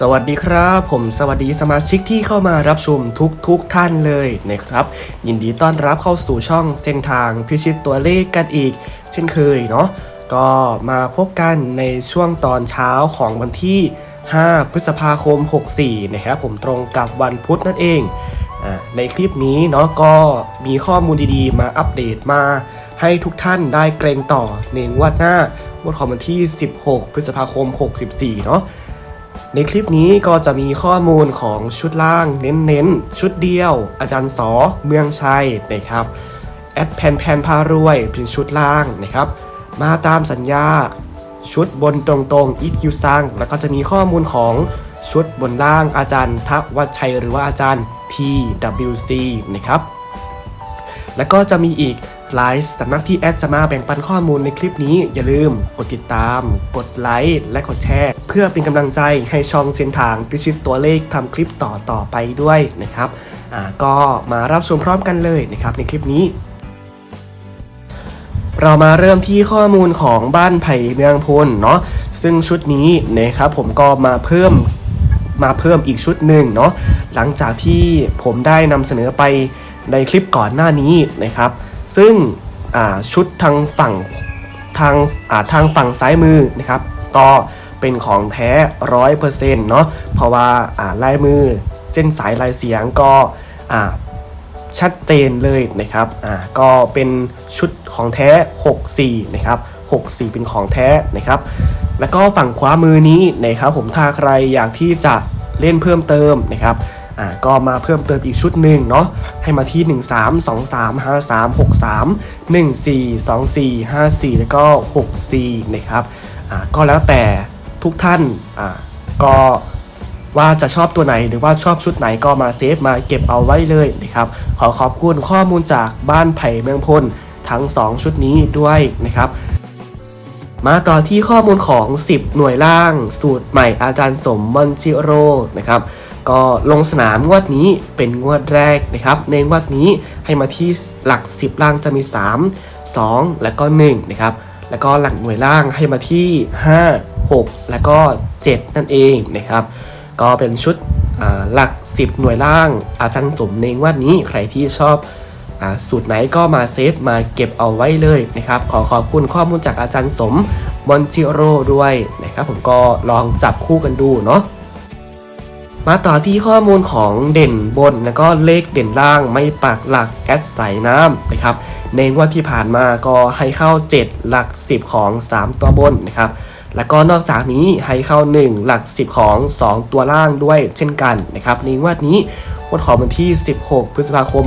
สวัสดีครับ ผมสวัสดีสมาชิกที่เข้ามารับชมทุกทุกท่านเลยนะครับ ยินดีต้อนรับเข้าสู่ช่องเส้นทางพิชิตตัวเลขกันอีก เช่นเคยเนาะก็มาพบกันในช่วงตอนเช้าของวันที่ 5 พฤษภาคม 64 นะครับผมตรงกับวันพุธนั่นเองอในคลิปนี้เนาะก็มีข้อมูลดีๆ มาอัปเดตมาให้ทุกท่านได้เกรงต่อในงวดหน้างวดของวันที่ 16 พฤษภาคม 64 เนาะ ในคลิปนี้ก็จะมีข้อมูลของชุดล่างเน้นๆ ชุดเดียว อาจารย์สอเมืองชัยนะครับแอดแพนแพนพารวยเป็นชุดล่างนะครับ มาตามสัญญาชุดบนตรงๆ EQ ซังแล้วก็จะมีข้อมูลของชุดบนล่างอาจารย์ทวัชชัยหรือว่าอาจารย์ PWC นะครับ แล้วก็จะมีอีก หลายสำนักที่แอดจะมาแบ่งปันข้อมูลในคลิปนี้ อย่าลืมกดติดตาม กดไลค์และกดแชร์ เพื่อเป็นกำลังใจให้ช่องเส้นทางพิชิตตัวเลขทำคลิปต่อต่อไปด้วยนะครับก็มารับชมพร้อมกันเลยนะครับในคลิปนี้ เรามาเริ่มที่ข้อมูลของบ้านไผ่เมืองพลเนาะซึ่งชุดนี้นะครับผมก็มาเพิ่มมาเพิ่มอีกชุดหนึ่งเนาะหลังจากที่ผมได้นำเสนอไปในคลิปก่อนหน้านี้นะครับ ซึ่งชุดทางฝั่งทางทางฝั่งซ้ายมือนะครับ ก็เป็นของแท้ร้อยเปอร์เซ็นต์เนาะเพราะว่าลายมือเส้นสายลายเสียงก็ชัดเจนเลยนะครับก็เป็นชุดของแท้ 64 นะครับ64 เป็นของแท้นะครับ แล้วก็ฝั่งขวามือนี้นะครับผมถ้าใครอยากที่จะเล่นเพิ่มเติมนะครับ อ่าก็มาเพิ่มเติมอีกชุดหนึ่งเนาะให้มาที่ 13 23 53 63 14 24 54 แล้วก็ 64 นะครับอ่าก็แล้วแต่ทุกท่านอ่าก็ว่าจะชอบตัวไหนหรือว่าชอบชุดไหนก็มาเซฟมาเก็บเอาไว้เลยนะครับขอขอบคุณข้อมูลจากบ้านไผ่เมืองพลทั้ง 2 ชุดนี้ด้วยนะครับ มาต่อที่ข้อมูลของ 10 หน่วยล่าง สูตรใหม่อาจารย์สมมอนชิโร่นะครับ ก็ลงสนามงวดนี้เป็นงวดแรกนะครับในงวดนี้ให้มาที่หลัก 10 ล่างจะมี 3 2 แล้วก็1นะครับแล้วก็หลักหน่วยล่างให้มาที่ 5 6 แล้วก็ 7 นั่นเองนะครับ ก็เป็นชุดหลัก 10 หน่วยล่างอาจารย์สมในงวดนี้ใครที่ชอบอสูตรไหนก็มาเซฟมาเก็บเอาไว้เลยนะครับ ขอขอบคุณข้อมูลจากอาจารย์สมมอนจิโร่ด้วยนะครับ ผมก็ลองจับคู่กันดูเนาะ มาต่อที่ข้อมูลของเด่นบนแล้วก็เลขเด่นล่างไม่ปักหลักแอดสายน้ำนะครับในงวดที่ผ่านมาก็ให้เข้า 7 หลัก 10 ของ 3 ตัวบนนะครับแล้วก็นอกจากนี้ให้เข้า 1 หลัก 10 ของ 2 ตัวล่างด้วยเช่นกันนะครับในงวดนี้งวดของวันที่ 16 พฤษภาคม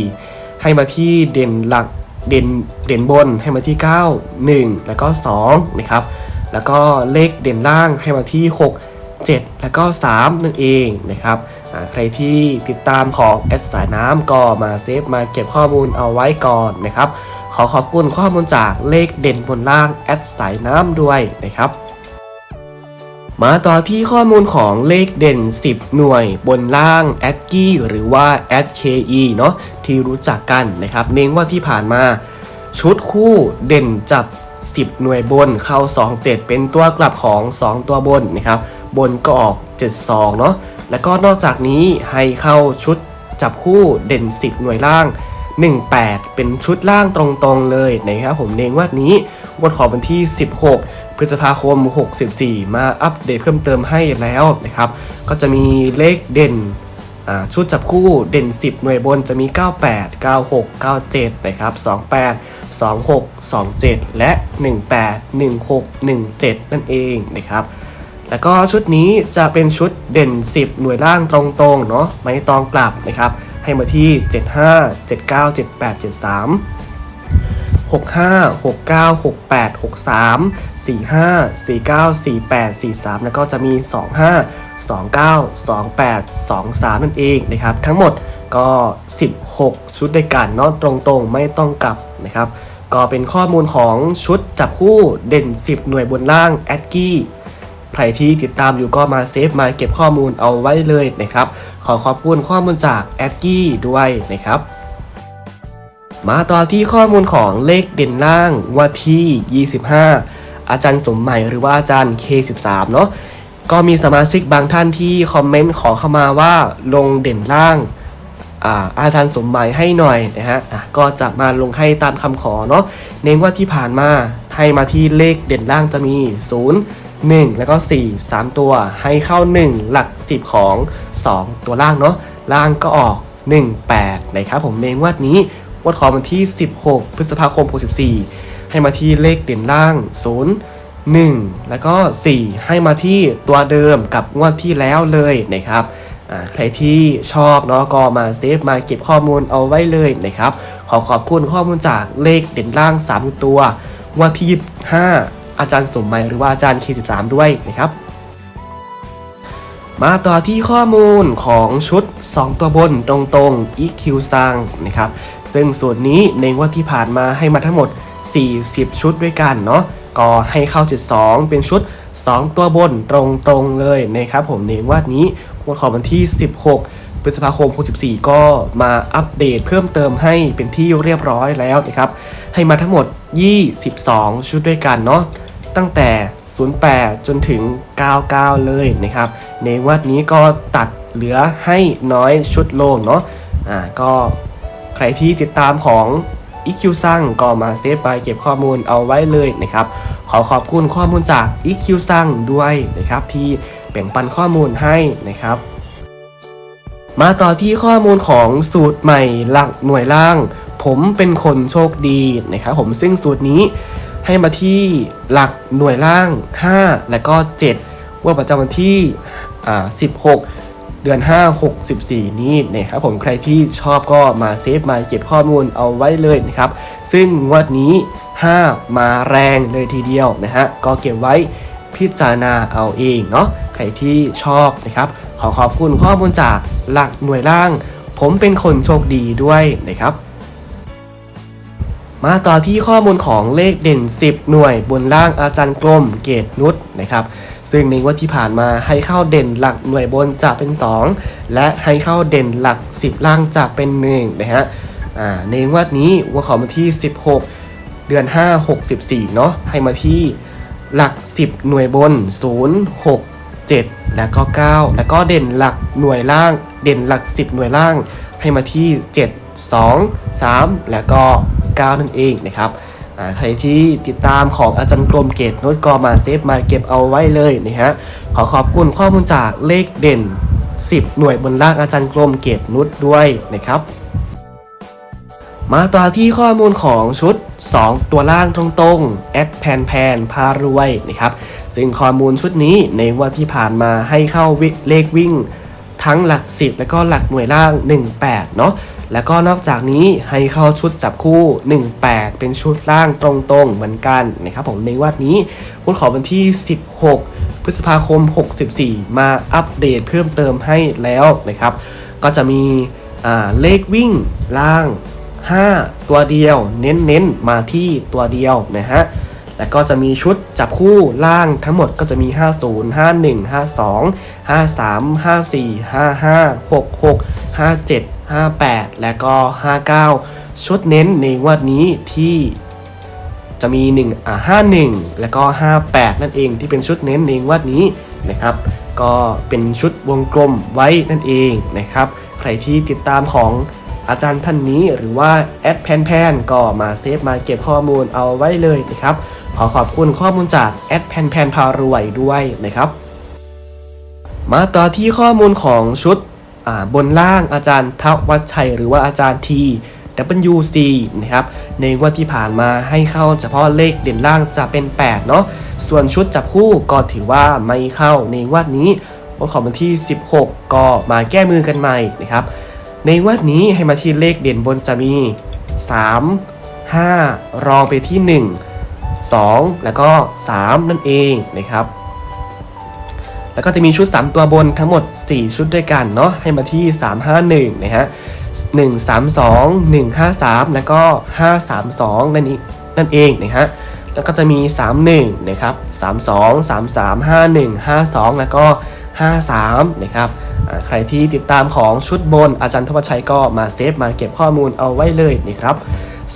64 ให้มาที่เด่นหลักเด่นเด่นบนให้มาที่ 9 1 แล้วก็2นะครับแล้วก็เลขเด่นล่างให้มาที่ 6 7 แล้วก็ 3 นั่นเองนะครับใครที่ติดตามของแอดสายน้ำก็มาเซฟมาเก็บข้อมูลเอาไว้ก่อนนะครับ ขอขอบคุณข้อมูลจากเลขเด่นบนล่างแอดสายน้ำด้วยนะครับมาต่อที่ข้อมูลของเลขเด่น 10 หน่วยบนล่างแอดกี้หรือว่าแอด KE เนาะที่รู้จักกันนะครับ เน้นว่าที่ผ่านมา ชุดคู่เด่นจับ 10 หน่วยบนเข้า 2 7 เป็นตัวกลับของ 2 ตัวบนนะครับ บนก็ออก 72 เนาะแล้วก็นอกจากนี้ให้เข้าชุดจับคู่เด่น 10 หน่วยล่าง 18 เป็นชุดล่างตรงๆเลยนะครับผมเน้นว่านี้วันของวันที่ 16 พฤษภาคม 64 มาอัปเดตเพิ่มเติมให้แล้วนะครับ ก็จะมีเลขเด่นชุดจับคู่เด่น 10 หน่วยบนจะมี 98 96 97 นะครับ 28 26 27 และ 18 16 17 นั่นเองนะครับ แล้วก็ชุดนี้จะเป็นชุดเด่น 10 หน่วยล่างตรงๆเนาะไม่ตองกลับนะครับ ให้มาที่ 75 79 78 73 65 69 68 63 45 49 48 43 แล้วก็จะมี 25 29 28 23 นั่นเองนะครับ ทั้งหมดก็ 16 ชุดด้วยกันเนาะตรงๆ ไม่ต้องกลับนะครับ ก็เป็นข้อมูลของชุดจับคู่เด่น 10 หน่วยบนล่างแอดกี้ ใครที่ติดตามอยู่ก็มาเซฟมาเก็บข้อมูลเอาไว้เลยนะครับ ขอขอบคุณข้อมูลจากแอดกี้ด้วยนะครับมาต่อที่ข้อมูลของเลขเด่นล่างว่าที่ 25 อาจารย์สมใหม่หรือว่าอาจารย์ K13 เนาะก็มีสมาชิกบางท่านที่คอมเมนต์ขอเข้ามาว่าลงเด่นล่างอาอาจารย์สมหมายให้หน่อยนะฮะะก็จะมาลงให้ตามคำขอเนาะเน้นว่าที่ผ่านมาให้มาที่เลขเด่นล่างจะมี 0 1 แล้วก็ 4 3 ตัวให้เข้า 1 หลัก 10 ของ 2 ตัวล่างเนาะล่างก็ออก 1 8นะครับผมเน้นว่านี้วัดขอวันที่ 16 พฤษภาคม 64 ให้มาที่เลขเด่นล่าง 0 1 แล้วก็ 4 ให้มาที่ตัวเดิมกับงวดที่แล้วเลยนะครับใครที่ชอบเนาะก็มาเซฟมาเก็บข้อมูลเอาไว้เลยนะครับ ขอขอบคุณข้อมูลจากเลขเด่นล่าง 3 ตัวงวันที่ 25 อาจารย์สมหมัยหรือว่าอาจารย์ K13 ด้วยนะครับ มาต่อที่ข้อมูลของชุด 2 ตัวบนตรงๆ EQ ซังนะครับซึ่งส่วนนี้ในงวันที่ผ่านมาให้มาทั้งหมด 40 ชุดด้วยกันเนาะก็ให้เข้าจุด2เป็นชุด 2 ตัวบนตรงๆเลยนะครับผมในงวดนี้วันของวันที่ 16พฤษภาคม 64 ก็มาอัปเดตเพิ่มเติมให้เป็นที่เรียบร้อยแล้วนะครับ ให้มาทั้งหมด 22 ชุดด้วยกันเนาะ ตั้งแต่ 08 จนถึง 99 เลยนะครับ ในวัดนี้ก็ตัดเหลือให้น้อยชุดโลงเนาะอ่าก็ใครที่ติดตามของ EQ สั่งก็มาเซฟไปเก็บข้อมูลเอาไว้เลยนะครับ ขอขอบคุณข้อมูลจาก EQ สั่งด้วยนะครับ ที่แบ่งปันข้อมูลให้นะครับ มาต่อที่ข้อมูลของสูตรใหม่หลักหน่วยล่าง ผมเป็นคนโชคดีนะครับผมซึ่งสูตรนี้ ให้มาที่หลักหน่วยล่าง 5 และก็ 7 ว่าประจำวันที่อ่า16 เดือน 5 64 นี้นะครับผมใครที่ชอบก็มาเซฟมาเก็บข้อมูลเอาไว้เลยนะครับ ซึ่งงวดนี้ 5 มาแรงเลยทีเดียวนะฮะ ก็เก็บไว้พิจารณาเอาเองเนาะใครที่ชอบนะครับ ขอขอบคุณข้อมูลจากหลักหน่วยล่าง ผมเป็นคนโชคดีด้วยนะครับ มาต่อที่ข้อมูลของเลขเด่น 10 หน่วยบนล่างอาจารย์กลมเกตนุชนะครับ ซึ่งในงวันที่ผ่านมาให้เข้าเด่นหลักหน่วยบนจะเป็น 2 และให้เข้าเด่นหลัก 10 ล่างจะเป็น1นะฮะในวันนี้วันของวันที่ 16 เดือน 5 64 เนาะให้มาที่หลัก 10 หน่วยบน 0 6 7 แล้วก็ 9 แล้วก็เด่นหลักหน่วยล่าง เด่นหลัก 10 หน่วยล่าง ให้มาที่ 7 2 3 แล้วก็ 9 นั่นเองนะครับใครที่ติดตามของอาจารย์กรมเกตโน้ตก็มาเซฟมาเก็บเอาไว้เลยนะฮะขอขอบคุณข้อมูลจากเลขเด่น 10 หน่วยบนล่างอาจารย์กรมเกตนุชด้วยนะครับมาต่อที่ข้อมูลของชุด 2 ตัวล่างตรงๆแอดแพนแพนพารวยนะครับซึ่งข้อมูลชุดนี้ในวันที่ผ่านมาให้เข้าวิเลขวิ่ง ทั้งหลัก 10 และก็หลักหน่วยล่าง 18 เนาะ แล้วก็นอกจากนี้ให้เข้าชุดจับคู่ 18 เป็นชุดล่างตรงๆ เหมือนกันนะครับผมในวันนี้คุณขอวันที่ 16 พฤษภาคม 64 มาอัปเดตเพิ่มเติมให้แล้วนะครับ ก็จะมีเลขวิ่งล่าง 5 ตัวเดียว เน้นๆ มาที่ตัวเดียวนะฮะแล้วก็จะมีชุดจับคู่ล่างทั้งหมดก็จะมี 50 51 52 53 54 55 66 57 58 และก็ 59 ชุดเน้นในงวันนี้ที่จะมี1อ่า51 แล้วก็ 58 นั่นเองที่เป็นชุดเน้นในงวันนี้นะครับ ก็เป็นชุดวงกลมไว้นั่นเองนะครับ ใครที่ติดตามของอาจารย์ท่านนี้หรือว่าแอดแพนแพนก็มาเซฟมาเก็บข้อมูลเอาไว้เลยนะครับ ขอขอบคุณข้อมูลจากแอดแพนแพนพารวยด้วยนะครับ มาต่อที่ข้อมูลของชุด บนล่างอาจารย์ทวัชชัย หรือว่าอาจารย์ที WC นะครับในวันที่ผ่านมาให้เข้าเฉพาะเลขเด่นล่างจะเป็น 8 เนาะส่วนชุดจับคู่ก็ถือว่าไม่เข้าในวันนี้วันของวันที่ 16 ก็มาแก้มือกันใหม่นะครับ ในวัดนี้ให้มาที่เลขเด่นบนจะมี 3 5 รองไปที่ 1 2 แล้วก็ 3 นั่นเองนะครับ แล้วก็จะมีชุด 3 ตัวบนทั้งหมด 4 ชุดด้วยกันเนาะให้มาที่ 351 นะฮะ 1 3 2 1 5 3 แล้วก็ 5 3 2 นั่นเองนั่นเองนะฮะแล้วก็จะมี 31 นะครับ 32 33 51 52 แล้วก็ 53 นะครับใครที่ติดตามของชุดบนอาจารย์ทวชชัยก็มาเซฟมาเก็บข้อมูลเอาไว้เลยนะครับ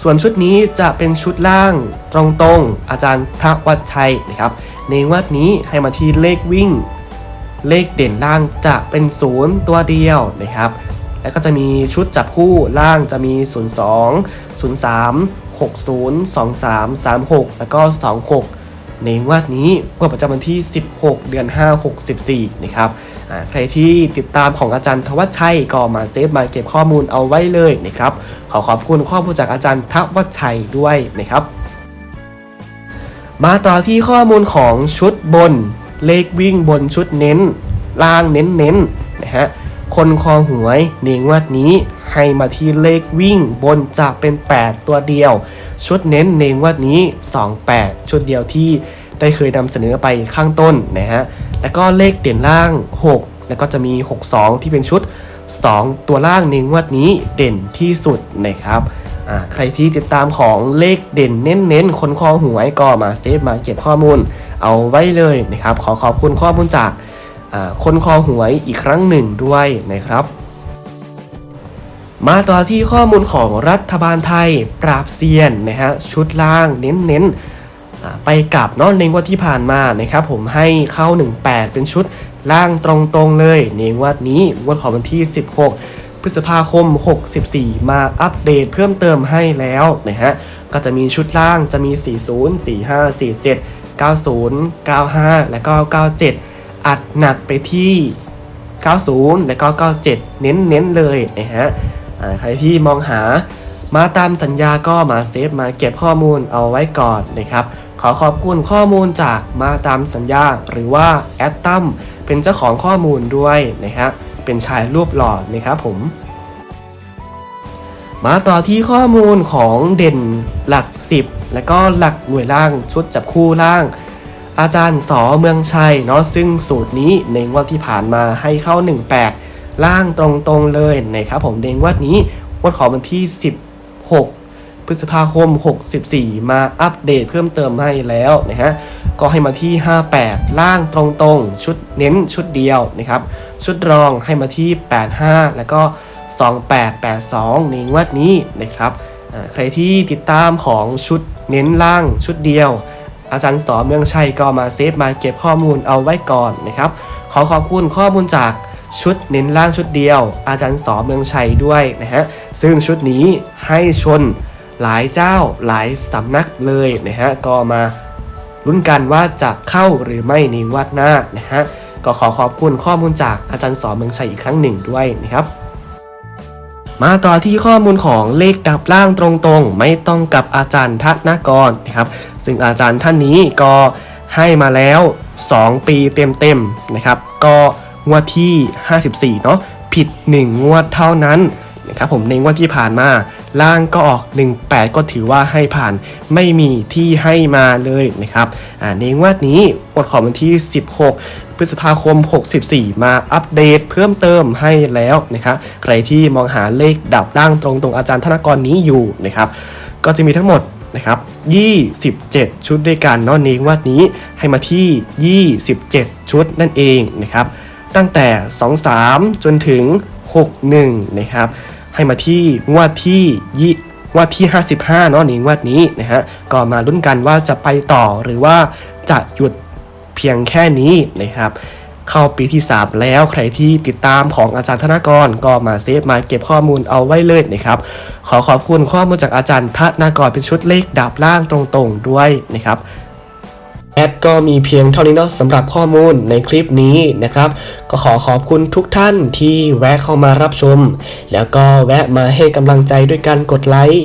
ส่วนชุดนี้จะเป็นชุดล่างตรงๆ อาจารย์ทวัชชัยนะครับ ในวัดนี้ให้มาที่เลขวิ่ง เลขเด่นล่างจะเป็นศูนย์ตัวเดียวนะครับ แล้วก็จะมีชุดจับคู่ล่างจะมี 02 03 60 23 36 แล้วก็ 26 ในงวดนี้งวดประจำวันที่ 16 เดือน 5 64 นะครับใครที่ติดตามของอาจารย์ทวัชชัยก็มาเซฟมาเก็บข้อมูลเอาไว้เลยนะครับ ขอขอบคุณข้อมูลจากอาจารย์ทวัชชัยด้วยนะครับ มาต่อที่ข้อมูลของชุดบน เลขวิ่งบนชุดเน้น ล่างเน้นเน้นนะฮะคนคอหวยในงวดนี้ให้มาที่เลขวิ่งบนจะเป็น 8 ตัวเดียว ชุดเน้นในงวดนี้ 28 ชุดเดียวที่ได้เคยนำเสนอไปข้างต้นนะฮะแล้วก็เลขเด่นล่าง 6 แล้วก็จะมี 62 ที่เป็นชุด 2 ตัวล่างในงวดนี้เด่นที่สุดนะครับใครที่ติดตามของเลขเด่นเน้นๆคนคอหวยก็มาเซฟมาเก็บข้อมูล เอาไว้เลยนะครับ ขอขอบคุณข้อมูลจากคนคอหวยอีกครั้งหนึ่งด้วยนะครับ มาต่อที่ข้อมูลของรัฐบาลไทยปราบเซียนนะฮะชุดล่างเน้นๆไปกับนาะในงวดที่ผ่านมานะครับผมให้เข้า 18 เป็นชุดล่างตรงๆเลยในงวดนี้งวดของวันที่ 16 พฤษภาคม 64 มาอัปเดตเพิ่มเติมให้แล้วนะฮะก็จะมีชุดล่างจะมี 40 45 47 90 95 และก็ 97 อัดหนักไปที่ 90 และก็ 97 เน้นเน้นๆเลยนะฮะใครที่มองหามาตามสัญญาก็มาเซฟมาเก็บข้อมูลเอาไว้ก่อนนะครับ ขอขอบคุณข้อมูลจากมาตามสัญญาหรือว่าแอดตัมเป็นเจ้าของข้อมูลด้วยนะฮะเป็นชายรูปหล่อนะครับผม มาต่อที่ข้อมูลของเด่นหลัก 10 และก็หลักหน่วยล่างชุดจับคู่ล่าง อาจารย์สอเมืองชัยเนาะซึ่งสูตรนี้ในงวดที่ผ่านมาให้เข้า 18 ล่างตรงๆเลยนะครับผมในงวดนี้งวดของวันที่ 16 พฤษภาคม 64 มาอัปเดตเพิ่มเติมให้แล้วนะฮะก็ให้มาที่ 58 ล่างตรงๆ ชุดเน้นชุดเดียวนะครับชุดรองให้มาที่ 85 แล้วก็ 2882 ในงวดนี้นะครับ ใครที่ติดตามของชุดเน้นล่างชุดเดียว อาจารย์สอเมืองชัยก็มาเซฟมาเก็บข้อมูลเอาไว้ก่อนนะครับ ขอขอบคุณข้อมูลจากชุดเน้นล่างชุดเดียว อาจารย์สอเมืองชัยด้วยนะฮะซึ่งชุดนี้ให้ชนหลายเจ้าหลายสำนักเลยนะฮะก็มาลุ้นกันว่าจะเข้าหรือไม่ในวัดหน้านะฮะก็ขอขอบคุณข้อมูลจากอาจารย์สอเมืองชัยอีกครั้งหนึ่งด้วยนะครับ มาต่อที่ข้อมูลของเลขดับล่างตรงๆ ไม่ต้องกับอาจารย์ธนกรนะครับ ซึ่งอาจารย์ท่านนี้ก็ให้มาแล้ว 2 ปีเต็มๆนะครับ ก็งวดที่ 54 เนาะผิด 1 งวดเท่านั้นนะครับผมในงวดที่ผ่านมาล่างก็ออก 18 ก็ถือว่าให้ผ่านไม่มีที่ให้มาเลยนะครับอ่าในงวดนี้งวดของวันที่ 16 ฤษภาคม 64 มาอัปเดตเพิ่มเติมให้แล้วนะครับใครที่มองหาเลขดับล่างตรงตรงอาจารย์ธนกรนี้อยู่นะครับก็จะมีทั้งหมดนะครับ27 ชุดด้วยกันเนาะในงวดนี้ให้มาที่ 27 ชุดนั่นเองนะครับตั้งแต่ 23 จนถึง 61 นะครับ ให้มาที่งวดที่ยี่งวดที่ 55เนาะในงวดนี้นะฮะก็มาลุ้นกันว่าจะไปต่อหรือว่าจะหยุด เพียงแค่นี้นะครับ เข้าปีที่ 3 แล้วใครที่ติดตามของอาจารย์ธนกรก็มาเซฟมาเก็บข้อมูลเอาไว้เลยนะครับ ขอขอบคุณข้อมูลจากอาจารย์ธนกรเป็นชุดเลขดับล่างตรงๆด้วยนะครับแอดก็มีเพียงเท่านี้เนาะสำหรับข้อมูลในคลิปนี้นะครับ ก็ขอขอบคุณทุกท่านที่แวะเข้ามารับชม แล้วก็แวะมาให้กำลังใจด้วยการกดไลค์